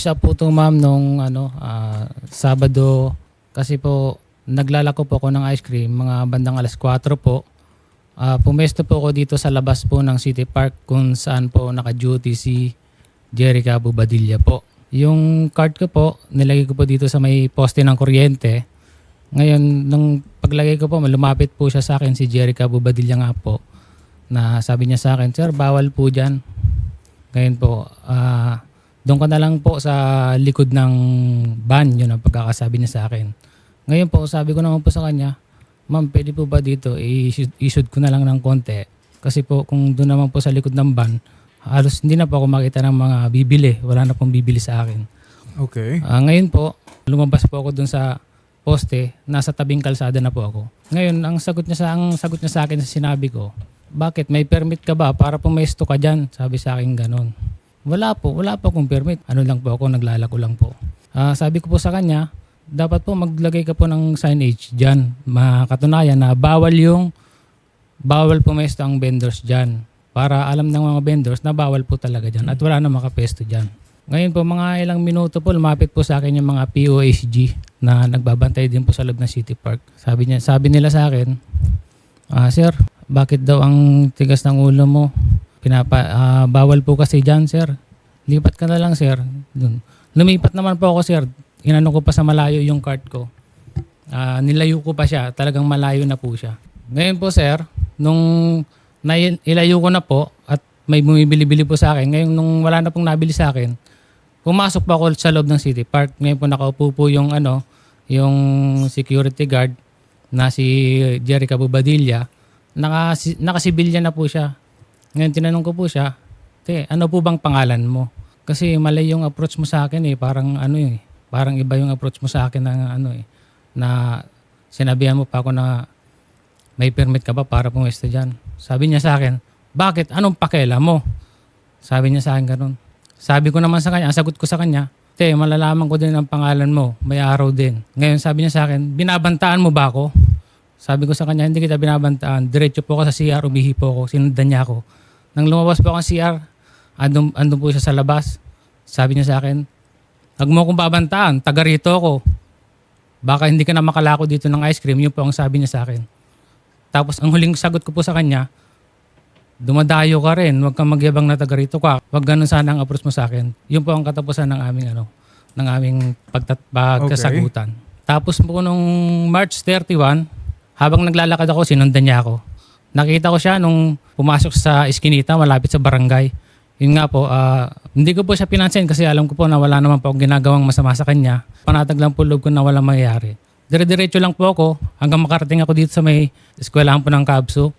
nag-umpisa po ito ma'am nung ano, ah, Sabado kasi po naglalako po ako ng ice cream mga bandang alas 4 po. Ah, pumesto po ako dito sa labas po ng City Park kung saan po naka-duty si Jerica Bubadilla po. Yung card ko po, nilagay ko po dito sa may poste ng kuryente. Ngayon, nung paglagay ko po, lumapit po siya sa akin, si Jerica Bubadilla nga po, na sabi niya sa akin, Sir, bawal po dyan. Ngayon po, ah, doon ko na lang po sa likod ng van, yun ang pagkakasabi niya sa akin. Ngayon po, sabi ko naman po sa kanya, Ma'am, pwede po ba dito, i-shoot ko na lang ng konti. Kasi po, kung doon naman po sa likod ng van, halos hindi na po ako makita ng mga bibili. Wala na pong bibili sa akin. Okay. Ah, ngayon po, lumabas po ako dun sa poste, nasa tabing kalsada na po ako. Ngayon, ang sagot niya sa ang sagot niya sa akin sa sinabi ko, bakit may permit ka ba para pumesto ka diyan? Sabi sa akin ganon. Wala po, wala po akong permit. Ano lang po ako, naglalako lang po. Ah, sabi ko po sa kanya, dapat po maglagay ka po ng signage diyan. Makatunayan na bawal yung bawal pumesto ang vendors diyan. Para alam ng mga vendors na bawal po talaga diyan at wala na makapesto diyan. Ngayon po mga ilang minuto po lumapit po sa akin yung mga POSG na nagbabantay din po sa loob ng City Park. Sabi niya, sabi nila sa akin, ah sir, bakit daw ang tigas ng ulo mo? Pinapa ah, bawal po kasi diyan, sir. Lipat ka na lang, sir. Dun. Lumipat naman po ako, sir. Inano ko pa sa malayo yung cart ko. Ah, nilayo ko pa siya. Talagang malayo na po siya. Ngayon po, sir, nung nai- ilayo ko na po at may bumibili-bili po sa akin, ngayon nung wala na pong nabili sa akin, pumasok po ako sa loob ng City Park. Ngayon po nakaupo po yung ano, yung security guard na si Jerica Bubadilla. Naka, nakasibilya na po siya. Ngayon tinanong ko po siya, Te, ano po bang pangalan mo? Kasi mali yung approach mo sa akin eh, parang ano eh, parang iba yung approach mo sa akin na ano eh, na sinabihan mo pa ako na may permit ka ba para pumesto dyan? Sabi niya sa akin, bakit? Anong pakela mo? Sabi niya sa akin ganun. Sabi ko naman sa kanya, ang sagot ko sa kanya, te, malalaman ko din ang pangalan mo, may araw din. Ngayon sabi niya sa akin, binabantaan mo ba ako? Sabi ko sa kanya, hindi kita binabantaan. Diretso po ako sa CR, umihi po ako, sinundan niya ako. Nang lumabas po ako sa CR, andun, andun po siya sa labas. Sabi niya sa akin, Huwag mo akong babantaan, taga rito ako. Baka hindi ka na makalako dito ng ice cream, yun po ang sabi niya sa akin. Tapos ang huling sagot ko po sa kanya, dumadayo ka rin, huwag kang magyabang na taga rito ka. Huwag ganun sana ang approach mo sa akin. Yun po ang katapusan ng aming ano, ng aming pagtat- pagkasagutan. Tapos po nung March 31, habang naglalakad ako, sinundan niya ako. Nakita ko siya nung pumasok sa iskinita malapit sa barangay. Yun nga po, ah, hindi ko po siya pinansin kasi alam ko po na wala naman po akong ginagawang masama sa kanya. Panatag lang po loob ko na walang mangyayari. Dire-diretso lang po ako hanggang makarating ako dito sa may eskwelahan po ng Kabso.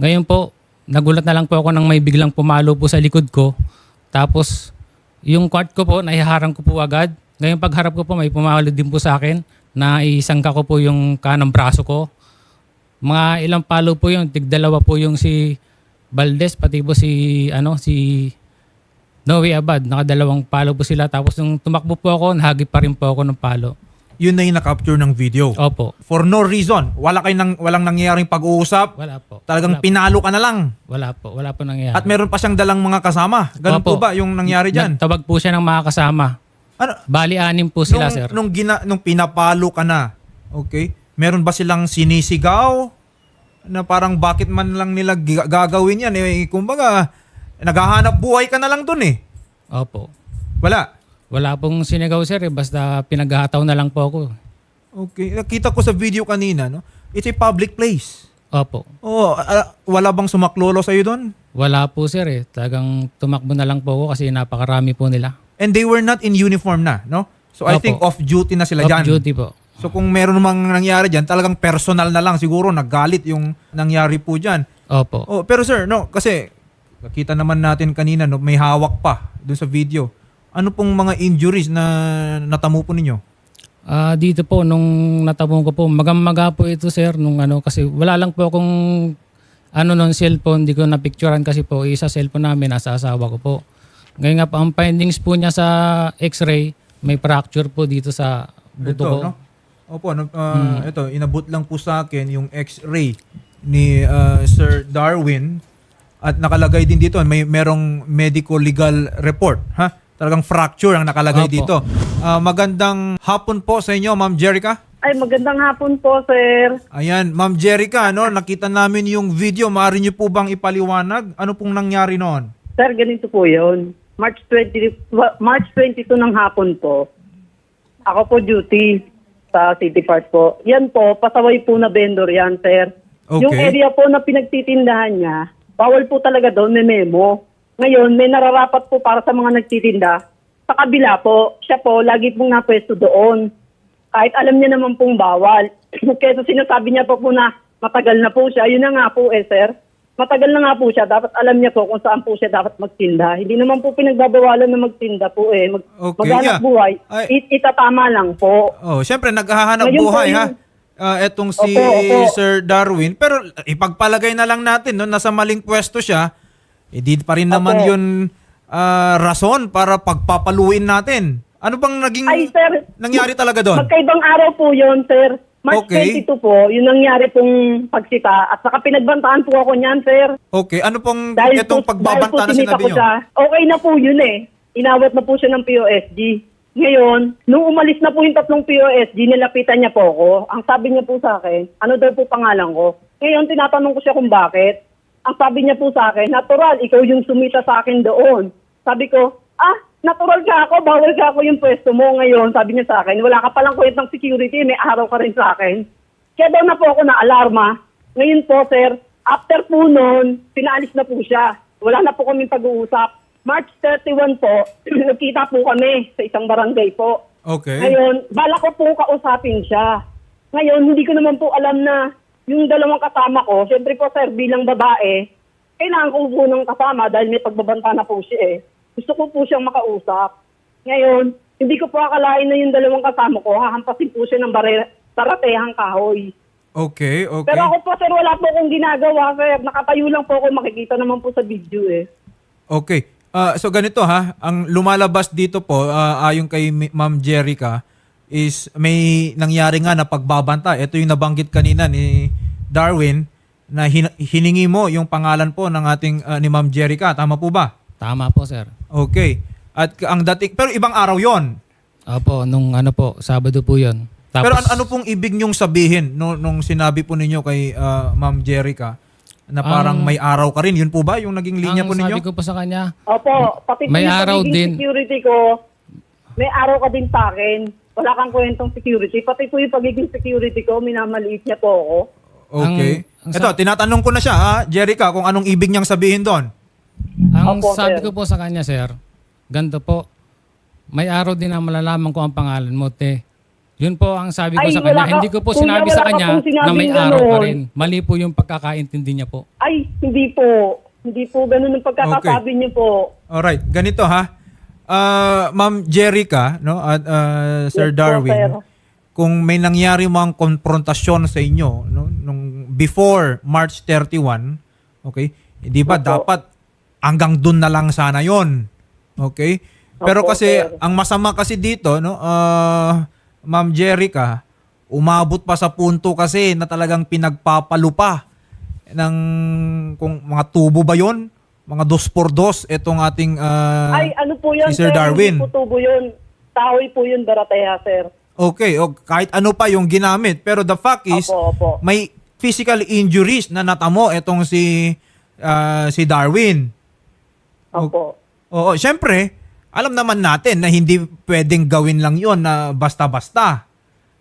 Ngayon po, nagulat na lang po ako nang may biglang pumalo po sa likod ko. Tapos, yung quart ko po, naiharang ko po agad. Ngayon pagharap ko po, may pumalo din po sa akin na isangka ko po yung kanang braso ko. Mga ilang palo po yun, tigdalawa po yung si Valdez, pati po si, ano, si Noe Abad. Nakadalawang palo po sila. Tapos nung tumakbo po ako, nahagip pa rin po ako ng palo. Yun na yung na-capture ng video. Opo. For no reason. Wala kayo nang, walang nangyayaring pag-uusap. Wala po. Talagang wala, pinalo ka na lang. wala po. Wala po nangyayari. At meron pa siyang dalang mga kasama. Ganun po Opo. ba yung nangyari dyan? Nagtawag po siya ng mga kasama. Ano, Bali, anim po sila, nung, sir. Nung, gina, nung pinapalo ka na, okay, meron ba silang sinisigaw? Na parang bakit man lang nila gagawin yan? Eh, kumbaga, naghahanap buhay ka na lang dun eh. Opo. Wala. Wala pong sinigaw, sir. Eh. Basta pinaghahataw na lang po ako. Okay. Nakita ko sa video kanina, no? It's a public place. Opo. Oh, ah, wala bang sumaklolo sa'yo doon? Wala po, sir. Eh. Talagang tumakbo na lang po ako kasi napakarami po nila. And they were not in uniform na, no? So I Opo. think off-duty na sila Off dyan. duty po. So kung meron namang nangyari dyan, talagang personal na lang siguro, naggalit yung nangyari po dyan. Opo. Oh, pero sir, no, kasi nakita naman natin kanina, no, may hawak pa doon sa video. Ano pong mga injuries na natamo po ninyo? Ah, dito po nung natabong ko po, magamaga po ito sir nung ano kasi wala lang po akong ano non cellphone, di ko na picturean kasi po isa cellphone namin nasa asawa ko po. Ngayon nga po ang findings po niya sa x-ray, may fracture po dito sa buto Ito, ko. no? Opo, no, ah, ito, inabot lang po sa akin yung x-ray ni ah, Sir Darwin at nakalagay din dito may merong medical legal report, ha? talagang fracture ang nakalagay Opo. dito. Ah, magandang hapon po sa inyo, Ma'am Jerica. Ay, magandang hapon po, sir. Ayan, Ma'am Jerica, no, nakita namin yung video. Maaari niyo po bang ipaliwanag? Ano pong nangyari noon? Sir, ganito po yun. March 20, wa- March 22 ng hapon po. Ako po duty sa City Park po. Yan po, pasaway po na vendor yan, sir. Okay. Yung area po na pinagtitindahan niya, bawal po talaga doon, may memo. Ngayon, may nararapat po para sa mga nagtitinda. Sa kabila po, siya po, lagi pong napwesto doon. Kahit alam niya naman pong bawal. Kaya sinasabi niya po po na matagal na po siya. Yun na nga po eh, sir. Matagal na nga po siya. Dapat alam niya po kung saan po siya dapat magtinda. Hindi naman po pinagbabawalan na magtinda po eh. Mag, Okay, maghanap yeah. buhay. Ay- It, itatama lang po. Oh, syempre naghahanap Ngayon po buhay ha. yung- Ah, etong si Opo, opo. Sir Darwin, pero ipagpalagay na lang natin no nasa maling pwesto siya, hindi pa rin naman Opo. 'yun ah, rason para pagpapaluin natin. Ano bang naging Ay, sir. nangyari talaga doon? Magkaibang araw po yun, sir. March Okay. 22 po, yun nangyari pong pagsita. At saka pinagbantaan po ako niyan, sir. Okay, ano pong Dahil itong po, pagbabanta na dahil po sinita sinabi ko niyo? siya, okay na po yun eh. Inawat na po siya ng POSG. Ngayon, nung umalis na po yung tatlong POSG, nilapitan niya po ako. Ang sabi niya po sa akin, ano daw po pangalan ko? Ngayon, tinatanong ko siya kung bakit. Ang sabi niya po sa akin, natural, ikaw yung sumita sa akin doon. Sabi ko, ah, natural ka ako, bawal ka ako yung pwesto mo ngayon. Sabi niya sa akin, wala ka palang kwentang security, may araw ka rin sa akin. Kaya daw na po ako na alarma. Ngayon po, sir, after po noon, pinaalis na po siya. Wala na po kaming pag-uusap. March 31 po, nagkita po kami sa isang barangay po. Okay. Ngayon, bala ko po kausapin siya. Ngayon, hindi ko naman po alam na yung dalawang kasama ko, syempre po sir, bilang babae, kailangan ko po ng kasama dahil may pagbabanta na po siya eh. Gusto ko po siyang makausap. Ngayon, hindi ko po akalain na yung dalawang kasama ko, hahampasin po siya ng bare, saratehang kahoy. Okay, okay. Pero ako po sir, wala po akong ginagawa sir. Nakatayo lang po ako, makikita naman po sa video eh. Okay. Ah, so ganito ha, ang lumalabas dito po ah, ayon kay Mi- Ma'am Jerica is may nangyari nga na pagbabanta. Ito yung nabanggit kanina ni Darwin na hin- hiningi mo yung pangalan po ng ating ah, ni Ma'am Jerica. Tama po ba? Tama po, sir. Okay. At ang dating pero ibang araw 'yon. Opo, nung ano po, Sabado po yun. Tapos, Pero an- ano pong ibig nyong sabihin no, nung sinabi po ninyo kay ah, Ma'am Jerica na parang Ang- may araw ka rin? Yun po ba yung naging linya ang po ninyo? sabi ko po sa kanya, Opo, pati May yung araw pagiging din. security ko, may araw ka din sa akin. Wala kang kwentong security. Pati po yung pagiging security ko, minamaliit niya po ako. Okay. Ang- ang Ito, sa- tinatanong ko na siya, ha, Jerica, kung anong ibig niyang sabihin doon. Ang Opo, sabi sir. ko po sa kanya, sir, ganito po, may araw din na malalaman ko ang pangalan mo, te. Yun po ang sabi ko Ay, sa wala kanya. ka- Hindi ko po kuya, sinabi wala sa ka kanya pong na may araw pa rin. Mali po yung pagkakaintindi niya po. Ay, hindi po. Hindi po ganun ang pagkakasabi niyo po. Alright, ganito ha. Ah, Ma'am Jerica, no, at ah, Sir Yes po, Darwin, kung may nangyari mga konfrontasyon sa inyo, no, nung before March 31, okay, hindi ba dapat hanggang dun na lang sana yon Okay? Pero kasi, ang masama kasi dito, no, ah, Ma'am Jerica, umabot pa sa punto kasi na talagang pinagpapalupa ng kung mga tubo ba yon mga dos por dos itong ating ah, Ay, ano po yan, si Sir Darwin. Hindi po tubo yun. Tahoy po yun, Daratea, sir. okay o kahit ano pa yung ginamit pero the fact is Opo, opo. may physical injuries na natamo itong si ah, si Darwin Opo. oo syempre alam naman natin na hindi pwedeng gawin lang yon na basta-basta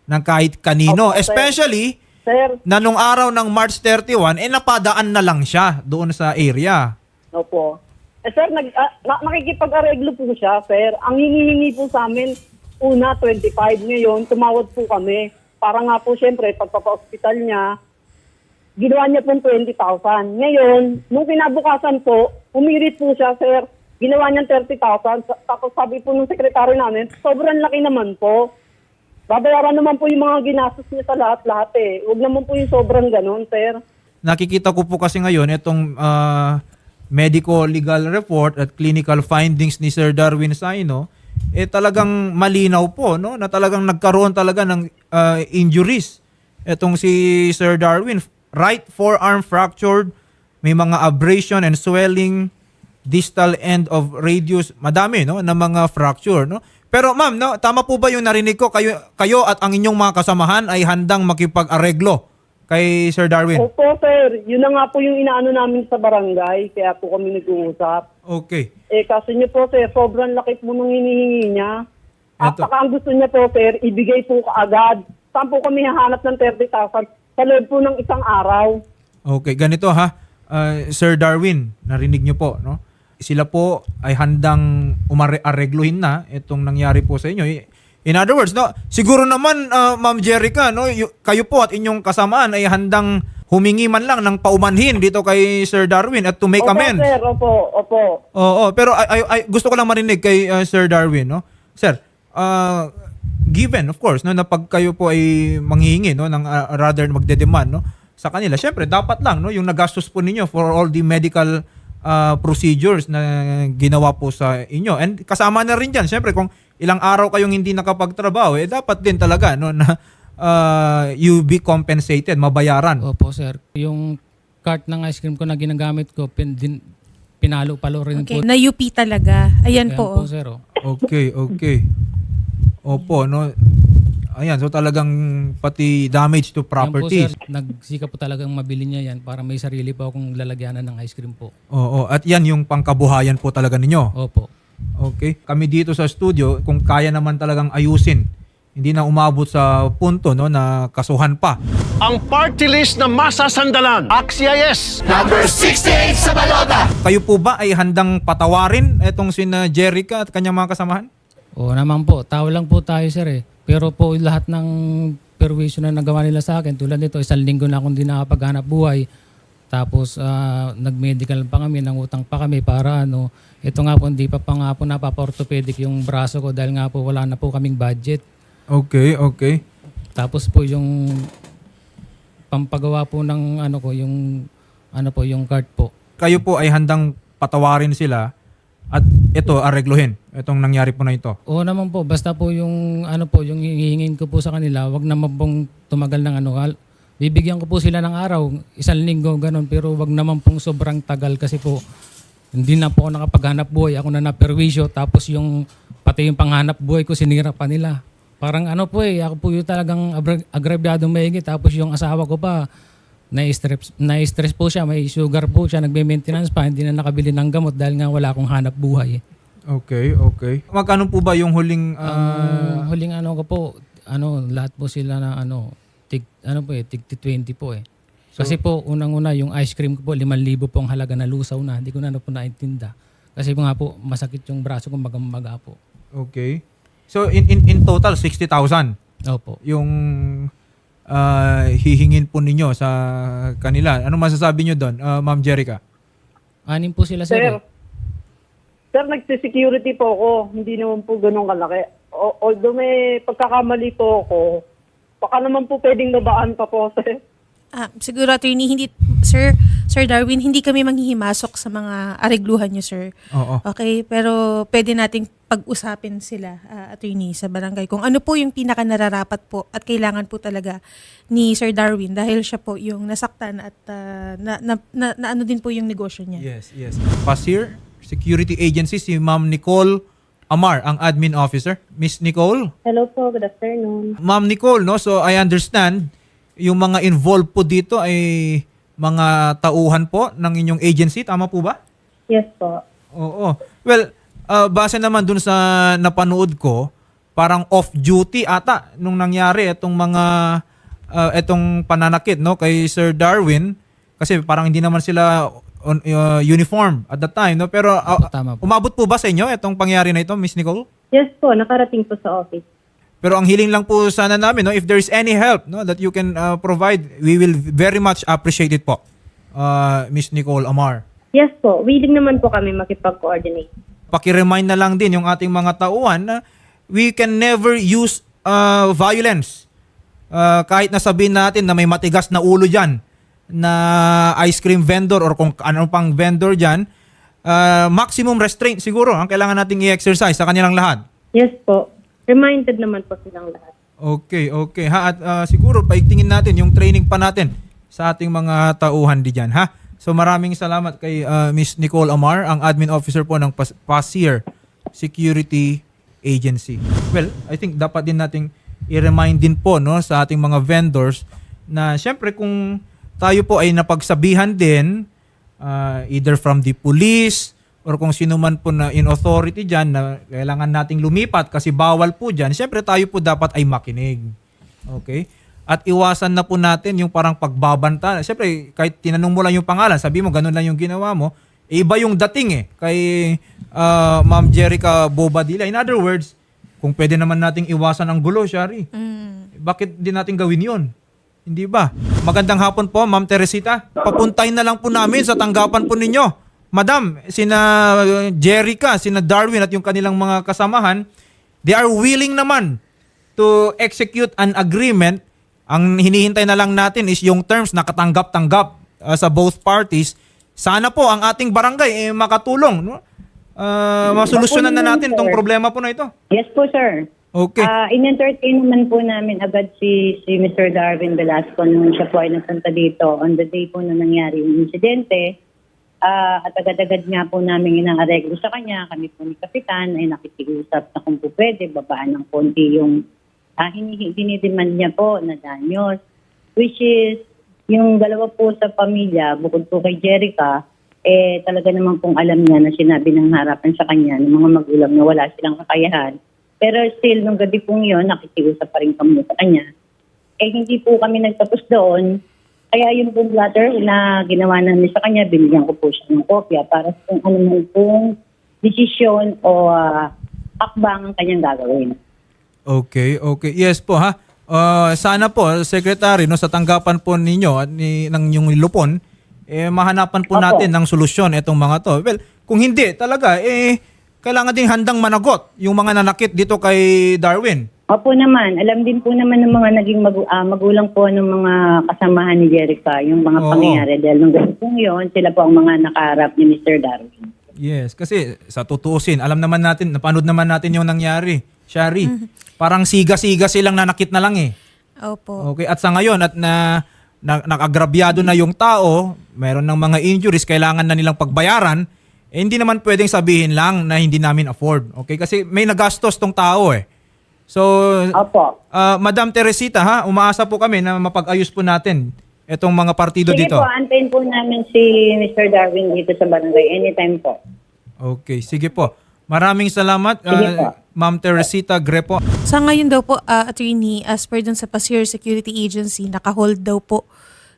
ng kahit kanino Opo, sir. especially Sir, na nung araw ng March 31 eh napadaan na lang siya doon sa area opo. Eh, sir, nag, ah, na, nakikipag-areglo po siya, sir. Ang hinihingi po sa amin, una, 25. Ngayon, tumawad po kami. Para nga po, syempre, pagpapa-hospital niya, ginawa niya pong 20,000. Ngayon, nung kinabukasan po, umirit po siya, sir. Ginawa niya 30,000. Sa- Tapos sabi po ng sekretary namin, sobrang laki naman po. Babayaran naman po yung mga ginastos niya sa lahat-lahat eh. Huwag naman po yung sobrang ganun, sir. nakikita ko po kasi ngayon itong ah, medical legal report at clinical findings ni Sir Darwin Saino eh talagang malinaw po no na talagang nagkaroon talaga ng ah, injuries itong si Sir Darwin right forearm fractured may mga abrasion and swelling distal end of radius, madami no na mga fracture no. Pero ma'am, no, tama po ba yung narinig ko kayo kayo at ang inyong mga kasamahan ay handang makipag-areglo kay Sir Darwin? Opo, sir. Yun na nga po yung inaano namin sa barangay. Kaya po kami nag-uusap. Okay. Eh, kasi niyo po, sir, sobrang laki po nung hinihingi niya. At saka ang gusto niya po, sir, ibigay po kaagad. Saan po kami hahanap ng 30,000? Sa loob po ng isang araw. Okay, ganito ha. Uh, Sir Darwin, narinig niyo po, no? Sila po ay handang umaregluhin na itong nangyari po sa inyo. In other words, no, siguro naman uh, Ma'am Jerica, no, kayo po at inyong kasamaan ay handang humingi man lang ng paumanhin dito kay Sir Darwin at to make opo, amends. sir. Opo, opo. Oo, pero ay, ay, ay- gusto ko lang marinig kay uh, Sir Darwin, no? Sir, uh, given of course no na pag kayo po ay manghihingi no ng uh, rather magde-demand no sa kanila, syempre dapat lang no yung nagastos po ninyo for all the medical uh, procedures na ginawa po sa inyo. And kasama na rin diyan, syempre kung ilang araw kayong hindi nakapagtrabaho, eh dapat din talaga no na uh, you be compensated, mabayaran. Opo, sir. Yung cart ng ice cream ko na ginagamit ko, pin, din, pinalo-palo rin Okay, po. na UP talaga. Ayan Ayan po. oh. sir. oh. Okay, okay. Opo, no. Ayan, so talagang pati damage to Yan po, properties. sir. Nagsika po talagang mabili niya yan para may sarili po akong lalagyanan ng ice cream po. Oo, at yan yung pangkabuhayan po talaga ninyo. Opo. Okay? Kami dito sa studio, kung kaya naman talagang ayusin, hindi na umabot sa punto no na kasuhan pa. ang party list na masasandalan. Axia yes! Kayo po ba ay handang patawarin itong sina Jerica at kanyang mga kasamahan? Oo naman po. Tao lang po tayo, sir eh. Pero po lahat ng perwisyo na nagawa nila sa akin, tulad nito, isang linggo na akong di nakapaghanap buhay. Tapos ah, nag-medical pa kami, nangutang pa kami para ano, ito nga po, hindi pa pa nga po napapa-orthopedic yung braso ko dahil nga po wala na po kaming budget. Okay, okay. Tapos po yung pampagawa po ng ano ko, yung ano po, yung card po. Kayo po ay handang patawarin sila at ito aregluhin itong nangyari po na ito. Oo naman po, basta po yung ano po, yung hihingin ko po sa kanila, wag naman pong tumagal ng ano. Bibigyan ko po sila ng araw, isang linggo, ganun. Pero wag naman pong sobrang tagal kasi po, hindi na po ako nakapaghanap buhay. Ako na naperwisyo, tapos yung pati yung panghanap buhay ko, sinira pa nila. Parang ano po eh, ako po yung talagang abra- agrabyadong maigi. Tapos yung asawa ko pa, na-stress, na-stress po siya, may sugar po siya, nagme-maintenance pa, hindi na nakabili ng gamot dahil nga wala akong hanap buhay. Okay, okay. Magkano po ba yung huling Ang ah, huling ano ko po, ano, lahat po sila na ano, tig, ano po eh, tig 20 po eh. Kasi po, unang-una, yung ice cream ko po, 5,000 po ang halaga na lusaw na. Hindi ko na ano po naintinda. Kasi po nga po, masakit yung braso ko, maga po. Okay. So in in in total 60,000 Opo. yung ah, hihingin po ninyo sa kanila. Ano masasabi nyo doon, ah, Ma'am Jerica? Anim po sila sir. Sir, eh. sir, nagsisecurity po ako. Hindi naman po ganun kalaki. O, although may pagkakamali po ako, baka naman po pwedeng nabaan pa po, sir. Ah, siguro attorney, hindi Sir Sir Darwin, hindi kami manghihimasok sa mga aregluhan niyo, sir. Oo. Okay, pero pwede nating pag-usapin sila, ah, attorney, sa barangay. Kung ano po yung pinaka nararapat po at kailangan po talaga ni Sir Darwin dahil siya po yung nasaktan at ah, na, na, na, na ano din po yung negosyo niya. Yes, yes. Pasir Security Agency si Ma'am Nicole Amar, ang admin officer. Miss Nicole? Hello po, good afternoon. Ma'am Nicole, no? So I understand yung mga involved po dito ay mga tauhan po ng inyong agency, tama po ba? Yes po. Oo. Well, uh, base naman dun sa napanood ko, parang off-duty ata nung nangyari itong mga uh, itong pananakit no kay Sir Darwin kasi parang hindi naman sila on, uh, uniform at that time no pero uh, Opo, tama po. umabot po ba sa inyo itong pangyari na ito Miss Nicole? Yes po, nakarating po sa office. Pero ang hiling lang po sana namin, no, if there is any help no, that you can uh, provide, we will very much appreciate it po, uh, Miss Nicole Amar. Yes po, willing naman po kami makipag-coordinate. Paki-remind na lang din yung ating mga tauhan na we can never use uh, violence. Uh, kahit na sabihin natin na may matigas na ulo dyan na ice cream vendor or kung ano pang vendor dyan, uh, maximum restraint siguro ang kailangan nating i-exercise sa kanilang lahat. Yes po, reminded naman po silang lahat. Okay, okay. Ha, at ah, siguro paigtingin natin yung training pa natin sa ating mga tauhan di dyan, ha? So maraming salamat kay uh, Miss Nicole Amar, ang admin officer po ng Pas- Pasir Security Agency. Well, I think dapat din nating i-remind din po no sa ating mga vendors na syempre kung tayo po ay napagsabihan din uh, either from the police or kung sino man po na in authority dyan na kailangan nating lumipat kasi bawal po dyan, syempre tayo po dapat ay makinig. Okay? At iwasan na po natin yung parang pagbabanta. Syempre, kahit tinanong mo lang yung pangalan, sabi mo ganun lang yung ginawa mo, iba yung dating eh kay uh, Ma'am Jerica Bobadilla. In other words, kung pwede naman nating iwasan ang gulo, Shari, bakit din natin gawin yon? Hindi ba? Magandang hapon po, Ma'am Teresita. Papuntahin na lang po namin sa tanggapan po ninyo. Madam, sina uh, Jerica, sina Darwin at yung kanilang mga kasamahan, they are willing naman to execute an agreement. Ang hinihintay na lang natin is yung terms na katanggap-tanggap uh, sa both parties. Sana po ang ating barangay eh, makatulong. No? Uh, masolusyonan na natin tong problema po na ito. Yes po, sir. Okay. Ah, in-entertain naman po namin agad si, si Mr. Darwin Velasco nung siya po ay nagpunta dito on the day po na nangyari yung insidente. Ah, at agad-agad nga po namin inaareglo sa kanya. Kami po ni Kapitan ay nakikiusap na kung po pwede, babaan ng konti yung hinihi- dinidemand niya po na danyos. Which is, yung dalawa po sa pamilya, bukod po kay Jerica, eh talaga naman pong alam niya na sinabi ng harapan sa kanya ng mga magulang na wala silang kakayahan. Pero still, nung gabi pong yun, nakikiusap pa rin kami sa kanya. Eh, hindi po kami nagtapos doon. Kaya yung pong letter na ginawa namin sa kanya, binigyan ko po siya ng kopya para sa kung ano man pong desisyon o ah, akbang ang kanyang gagawin. Okay, okay. Yes po ha. Uh, sana po, Secretary, no, sa tanggapan po ninyo at ni, ng yung lupon, eh, mahanapan po Opo. natin ng solusyon itong mga to. Well, kung hindi talaga, eh, kailangan ding handang managot yung mga nanakit dito kay Darwin. Opo naman, alam din po naman ng mga naging magu- ah, magulang po ng mga kasamahan ni Jerica, yung mga Oo. pangyayari. Dahil nung gabi pong yun, sila po ang mga nakaharap ni Mr. Darwin. Yes, kasi sa tutuusin, alam naman natin, napanood naman natin yung nangyari. Shari, parang siga-siga silang nanakit na lang eh. Opo. Okay, at sa ngayon at na, na nakagrabyado na yung tao, meron ng mga injuries, kailangan na nilang pagbayaran, eh, hindi naman pwedeng sabihin lang na hindi namin afford. Okay, kasi may nagastos tong tao eh. So, Opo. ah, Madam Teresita ha, umaasa po kami na mapag-ayos po natin itong mga partido Sige dito. po, antayin po namin si Mr. Darwin dito sa barangay anytime po. Okay, sige po. Maraming salamat, Sige ah, po. Ma'am Teresita Grepo. Sa ngayon daw po, ah, attorney, as per dun sa Pasir Security Agency, nakahold daw po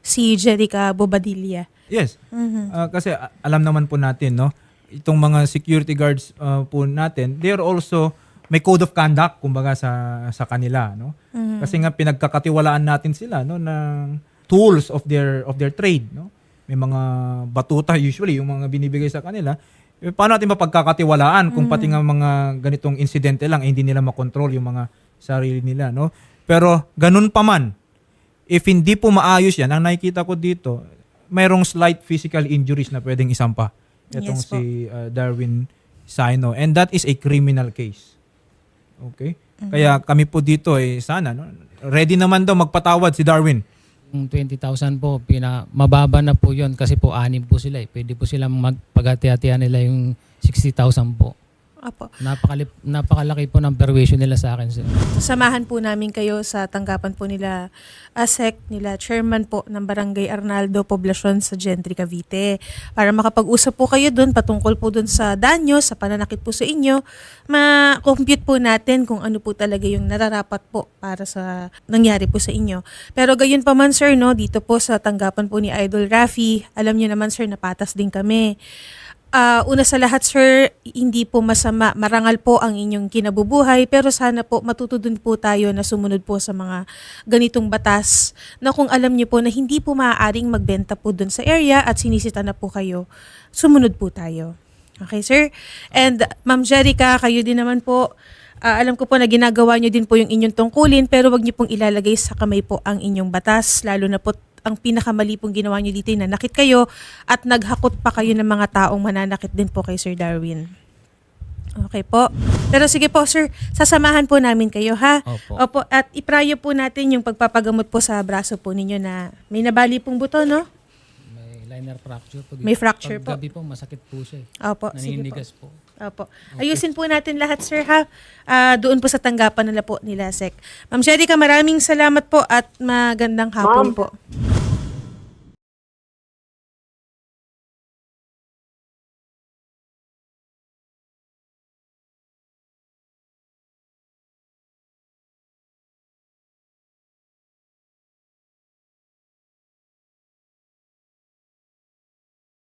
si Jerica Bobadilla. Yes. Ah, kasi alam naman po natin, no? Itong mga security guards ah, po natin, they're also may code of conduct kumbaga sa sa kanila, no? Kasi nga pinagkakatiwalaan natin sila, no, ng tools of their of their trade, no? May mga batuta usually yung mga binibigay sa kanila. Eh, paano natin mapagkakatiwalaan kung pati nga mga ganitong insidente lang eh, hindi nila makontrol yung mga sarili nila, no? Pero ganun pa man, if hindi po maayos yan, ang nakikita ko dito, mayroong slight physical injuries na pwedeng isampa. Itong Yes po. si uh, Darwin Sino. And that is a criminal case. Okay? Kaya kami po dito eh sana no? ready naman daw magpatawad si Darwin. Yung 20,000 po, pina, mababa na po yun kasi po anim po sila eh. Pwede po silang magpagati-hatihan nila yung 60,000 po. Opo. Napakalip, napakalaki po ng perwisyo nila sa akin. sir. Samahan po namin kayo sa tanggapan po nila ASEC, nila chairman po ng Barangay Arnaldo Poblacion sa Gentry, Cavite. Para makapag-usap po kayo doon patungkol po doon sa danyo, sa pananakit po sa inyo, ma-compute po natin kung ano po talaga yung nararapat po para sa nangyari po sa inyo. Pero gayon pa man sir, no, dito po sa tanggapan po ni Idol Rafi, alam niyo naman sir, napatas din kami. Ah, una sa lahat, sir, hindi po masama. Marangal po ang inyong kinabubuhay, pero sana po matuto din po tayo na sumunod po sa mga ganitong batas na kung alam niyo po na hindi po maaaring magbenta po dun sa area at sinisita na po kayo, sumunod po tayo. Okay, sir? And Ma'am Jerica, kayo din naman po, ah, alam ko po na ginagawa niyo din po yung inyong tungkulin, pero wag niyo pong ilalagay sa kamay po ang inyong batas, lalo na po ang pinakamali pong ginawa niyo dito ay nanakit kayo at naghakot pa kayo ng mga taong mananakit din po kay Sir Darwin. Okay po. Pero sige po, sir, sasamahan po namin kayo, ha? Opo. Opo. At iprayo po natin yung pagpapagamot po sa braso po ninyo na may nabali pong buto, no? May Minor fracture po. May fracture po. Pag gabi po, masakit po siya eh. Opo, sige po. Naninigas po. Opo. Ayusin po natin lahat, sir, ha? Ah, doon po sa tanggapan nila po nila, Sec. Ma'am Jerica, maraming salamat po at magandang hapon Ma'am. po.